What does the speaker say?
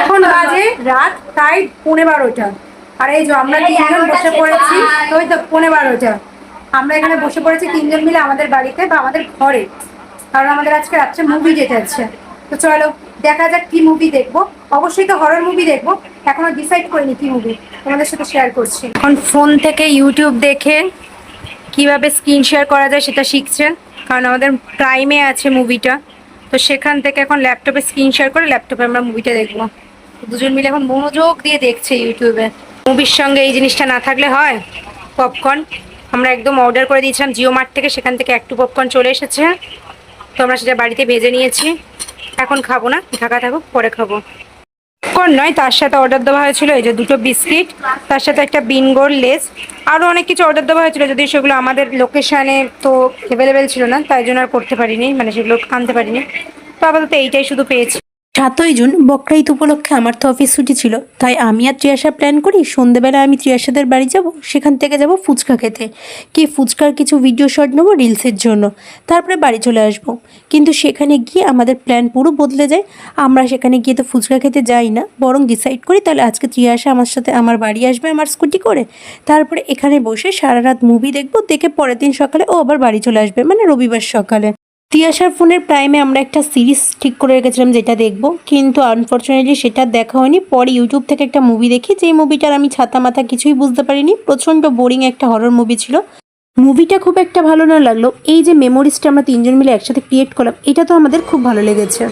এখন বাজে রাত প্রায় পৌনে বারোটা। আর এই যে আমরা তিনজন বসে পড়েছি ওই তো পৌনে বারোটা। আমরা এখানে বসে পড়েছি তিনজন মিলে আমাদের বাড়িতে বা আমাদের ঘরে। কারণ আমাদের আজকে রাত্রে মুভি যেতে হচ্ছে তো চলো দেখা যাক কি মুভি দেখব। অবশ্যই তো হরর মুভি দেখব। এখনও ডিসাইড করিনি কি মুভি তোমাদের সাথে শেয়ার করছি। এখন ফোন থেকে ইউটিউব দেখে কীভাবে স্ক্রিন শেয়ার করা যায় সেটা শিখছে কারণ আমাদের প্রাইমে আছে মুভিটা তো সেখান থেকে এখন ল্যাপটপে স্ক্রিন শেয়ার করে ল্যাপটপে আমরা মুভিটা দেখব। দুজন মিলে এখন মনোযোগ দিয়ে দেখছে ইউটিউবে। মুভির সঙ্গে এই জিনিসটা না থাকলে হয়? পপকর্ন। আমরা একদম অর্ডার করে দিয়েছিলাম জিও মার্ট থেকে, সেখান থেকে একটু পপকর্ন চলে এসেছে। তো আমরা সেটা বাড়িতে ভেজে নিয়েছি। এখন খাব না, ঢাকা থাকুক, পরে খাব। পপকর্ন নয়, তার সাথে অর্ডার দেওয়া হয়েছিল এই যে দুটো বিস্কিট, তার সাথে একটা বিনগোর লেস আরও অনেক কিছু অর্ডার দেওয়া হয়েছিল যদি সেগুলো আমাদের লোকেশানে তো অ্যাভেলেবেল ছিল না, তাই জন্য আর করতে পারিনি মানে সেগুলো আনতে পারিনি। তো আপাতত এইটাই শুধু পেয়েছি। সাতই জুন বকরা ঈদ উপলক্ষে আমার তো অফিস ছুটি ছিল। তাই আমি আর ত্রিয়াশা প্ল্যান করি, সন্ধেবেলা আমি ত্রিয়াশাদের বাড়ি যাব, সেখান থেকে যাব ফুচকা খেতে। কি ফুচকার কিছু ভিডিও শট নেব রিলসের জন্য। তারপরে বাড়ি চলে আসব। কিন্তু সেখানে গিয়ে আমাদের প্ল্যান পুরো বদলে যায়। আমরা সেখানে গিয়ে তো ফুচকা খেতে যাই না। বরং ডিসাইড করি, তাহলে আজকে ত্রিয়াশা আমার সাথে আমার বাড়ি আসবে, আমার স্কুটি করে। তারপরে এখানে বসে সারা রাত মুভি দেখব, দেখে পরের দিন সকালে ও আবার বাড়ি চলে আসবে মানে রবিবার সকালে। তিয়াশার ফোনের প্রাইমে আমরা একটা সিরিজ ঠিক করে রেখেছিলাম যেটা দেখব। কিন্তু আনফর্চুনেটলি সেটা দেখা হয়নি। পরে ইউটিউব থেকে একটা মুভি দেখি যে মুভিটার আমি ছাতা মাথা কিছুই বুঝতে পারিনি। প্রচণ্ড বোরিং একটা হরর মুভি ছিল। মুভিটা খুব একটা ভালো না লাগল। এই যে মেমোরিজটা আমরা তিনজন মিলে একসাথে ক্রিয়েট করলাম, এটা তো আমাদের খুব ভালো লেগেছে।